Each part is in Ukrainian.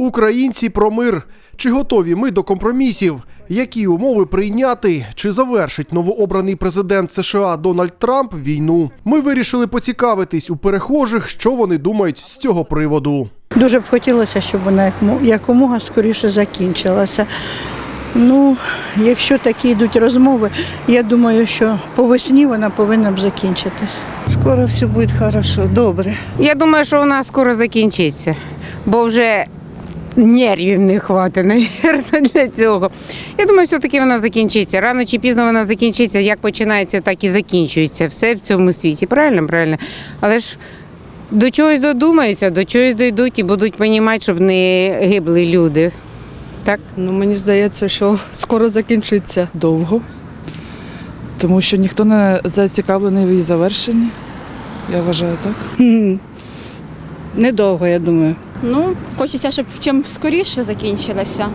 Українці про мир. Чи готові ми до компромісів? Які умови прийняти? Чи завершить новообраний президент США Дональд Трамп війну? Ми вирішили поцікавитись у перехожих, що вони думають з цього приводу. Дуже б хотілося, щоб вона якомога скоріше закінчилася. Ну, якщо такі йдуть розмови, я думаю, що по весні вона повинна б закінчитись. Скоро все буде хорошо, добре. Я думаю, що вона скоро закінчиться, бо вже нервів не хватить, навірно, для цього. Я думаю, все-таки вона закінчиться. Рано чи пізно вона закінчиться. Як починається, так і закінчується. Все в цьому світі. Правильно, правильно. Але ж до чогось додумаються, до чогось дійдуть і будуть розуміти, щоб не гибли люди. Так? Ну, мені здається, що скоро закінчиться. довго, тому що ніхто не зацікавлений в її завершенні. Я вважаю так. Недовго, я думаю. Ну, хочеться, щоб чим скоріше закінчилося,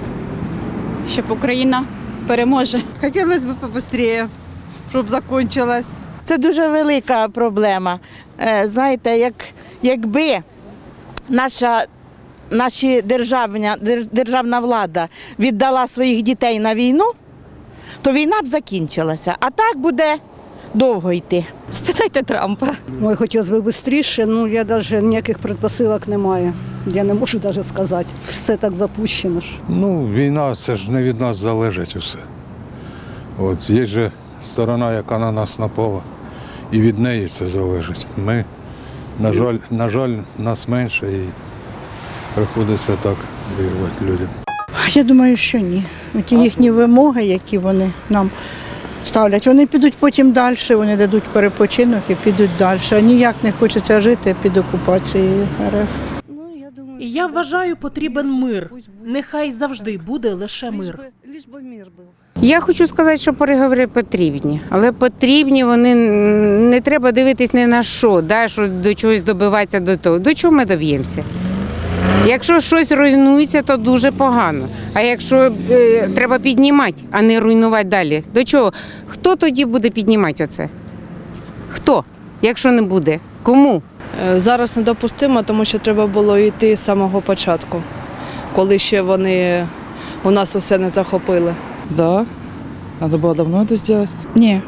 щоб Україна переможе. Хотілося б побыстрее, щоб закінчилось. Це дуже велика проблема. Е, Знаєте, як, якби наша, наші державна, державна влада віддала своїх дітей на війну, то війна б закінчилася. А так буде довго йти. Спитайте Трампа. Ой, хотілося б швидше, ну я навіть ніяких предпосилок не маю. Я не можу навіть сказати. Все так запущено ж. Ну, війна це ж не від нас залежить усе. От є же сторона, яка на нас напала, і від неї це залежить. Ми, на жаль, на жаль, нас менше і приходиться так воювати людям. Я думаю, що ні. Ті їхні вимоги, які вони нам ставлять, вони підуть потім далі, вони дадуть перепочинок і підуть далі. Ніяк не хочеться жити під окупацією РФ. Ну, я вважаю, потрібен мир. Нехай завжди буде лише мир. Я хочу сказати, що переговори потрібні, але потрібні вони не треба дивитись ні на що, да, що до чогось добиватися до того. До чого ми доб'ємося? Якщо щось руйнується, то дуже погано. А якщо е, треба піднімати, а не руйнувати далі, до чого? Хто тоді буде піднімати оце? Хто? Якщо не буде? Кому? Е, Зараз недопустимо, тому що треба було йти з самого початку, коли ще вони у нас усе не захопили. Да, треба було давно це зробити. Ні.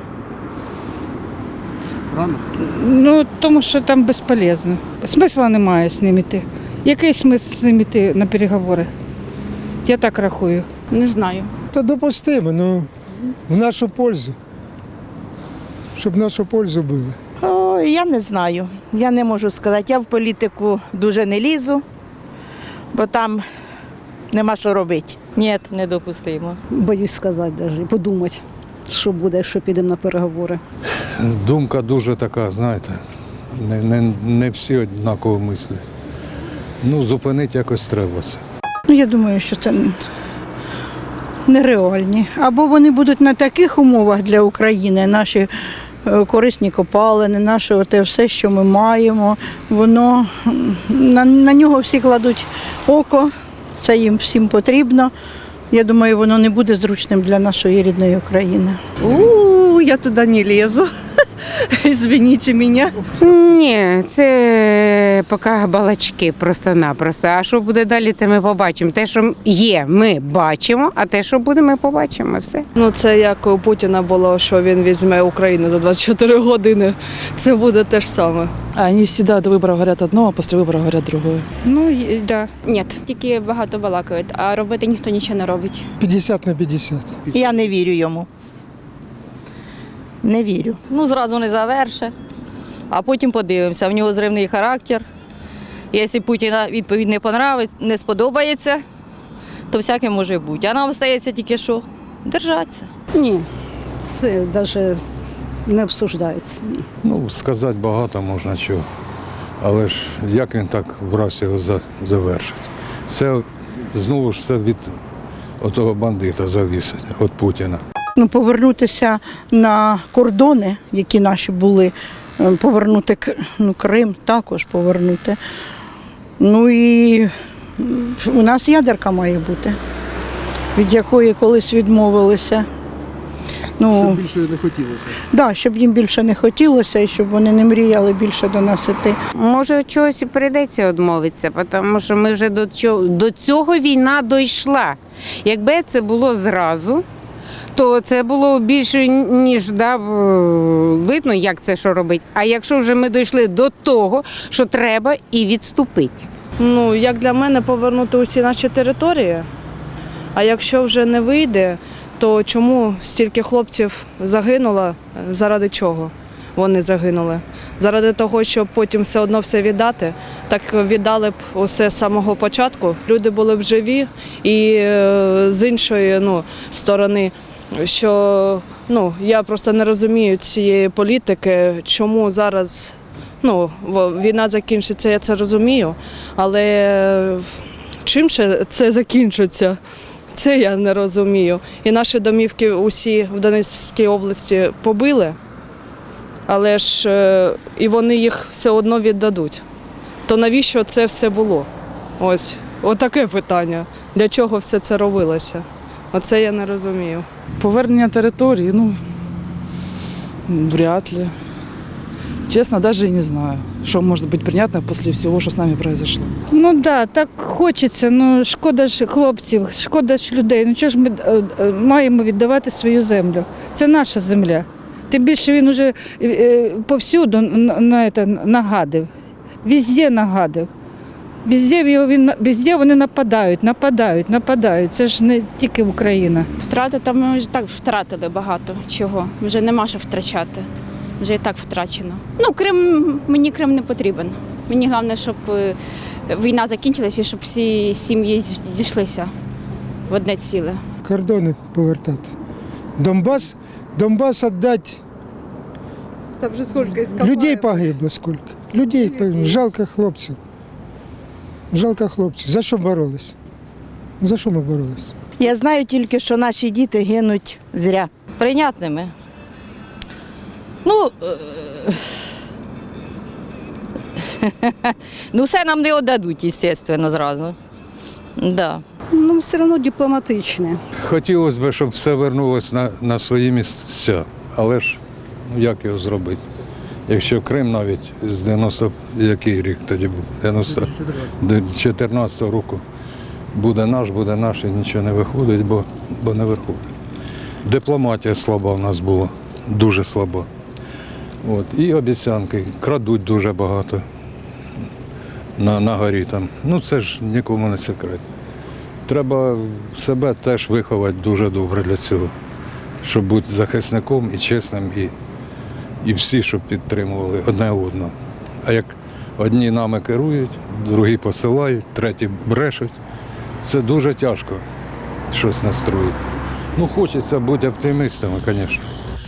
Ну, тому що там безполезно. Смисла немає з ним іти. Який смисл з ним іти на переговори? Я так рахую. Не знаю. Та допустимо, ну в нашу пользу. Щоб в нашу пользу було. О, я не знаю. Я не можу сказати. Я в політику дуже не лізу, бо там нема що робити. Ні, недопустимо. Боюсь сказати навіть, і подумати, що буде, якщо підемо на переговори. Думка дуже така, знаєте, не, не, не всі однаково мислять. Ну, зупинити якось треба це. Ну, я думаю, що це нереальні. Або вони будуть на таких умовах для України, наші е, корисні копалини, наше те все, що ми маємо, воно на, на нього всі кладуть око, це їм всім потрібно. Я думаю, воно не буде зручним для нашої рідної України. У, я туди не лізу. Извините мене. Ні, це поки балачки просто-напросто. А що буде далі, це ми побачимо. Те, що є, ми бачимо, а те, що буде, ми побачимо. Все. Ну, це як у Путіна було, що він візьме Україну за 24 години. Це буде те ж саме. А вони завжди до виборів говорять одно, а після виборів говорять другое. Ну, і- да. Ні, тільки багато балакають, а робити ніхто нічого не робить. 50 на 50. Я не вірю йому. Не вірю. Ну, зразу не заверше, а потім подивимося. В нього зривний характер. Якщо Путіна відповідь не понравиться, не сподобається, то всяке може бути. А нам стається тільки що держатися. Ні, це навіть не обсуждається. Ну, сказати багато можна чого. Але ж як він так враз його за- завершить? Це знову ж це від отого бандита завісить, від Путіна. Ну, повернутися на кордони, які наші були, е, повернути ну, Крим також повернути. Ну і у нас ядерка має бути, від якої колись відмовилися. Ну, більше не хотілося. да, щоб їм більше не хотілося і щоб вони не мріяли більше до нас іти. Може, чогось і прийдеться відмовитися, тому що ми вже до цього, до цього війна дійшла. Якби це було зразу, то це було більше ніж да, видно, як це що робить. А якщо вже ми дійшли до того, що треба і відступити. Ну, як для мене, повернути усі наші території. А якщо вже не вийде, то чому стільки хлопців загинуло? Заради чого вони загинули? Заради того, щоб потім все одно все віддати. Так віддали б усе з самого початку. Люди були б живі, і е, з іншої ну, сторони, що ну, я просто не розумію цієї політики, чому зараз ну, війна закінчиться, я це розумію. Але е, чим ще це закінчиться? Це я не розумію. І наші домівки усі в Донецькій області побили, але ж е, і вони їх все одно віддадуть. То навіщо це все було? Ось, отаке питання. Для чого все це робилося? Оце я не розумію. Повернення території, ну, вряд ли. Честно, даже и не знаю, что может быть принятно после всего, что с нами произошло. Ну так, да, так хочеться. Ну шкода ж хлопців, шкода ж людей. Ну чого ж ми е, е, маємо віддавати свою землю? Це наша земля. Тим більше він уже е, е, повсюду на, на, це, нагадив. Везде нагадив. Везде, його він, везде вони нападають, нападають, нападають. Це ж не тільки Україна. Втрати там ми вже так втратили багато чого. Вже нема що втрачати. Вже і так втрачено. Ну, Крим, мені Крим не потрібен. Мені головне, щоб е, війна закінчилася і щоб всі сім'ї зійшлися в одне ціле. Кордони повертати. Донбас, Донбас віддати. Там вже скільки Людей погибло скільки. Людей погибло. Жалко хлопців. Жалко хлопців. За що боролись? За що ми боролись? Я знаю тільки, що наші діти гинуть зря. Прийнятними. Ну, е, ну все нам не віддадуть, звісно, зразу. Да. Ну, все одно дипломатичне. Хотілося б, щоб все вернулося на, на свої місця. Але ж ну, як його зробити? Якщо Крим навіть з 90, який рік тоді був? 90, до 14 року буде наш, буде наш, і нічого не виходить, бо, бо не виходить. Дипломатія слаба в нас була, дуже слаба. От. І обіцянки, крадуть дуже багато на, на горі там. Ну це ж нікому не секрет. Треба себе теж виховати дуже добре для цього, щоб бути захисником і чесним, і, і всі, щоб підтримували одне одного. А як одні нами керують, другі посилають, треті брешуть, це дуже тяжко щось настроїти. Ну, хочеться бути оптимістами, звісно.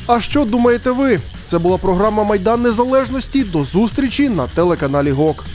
А що думаєте ви? Це була програма Майдан Незалежності. До зустрічі на телеканалі ГОК.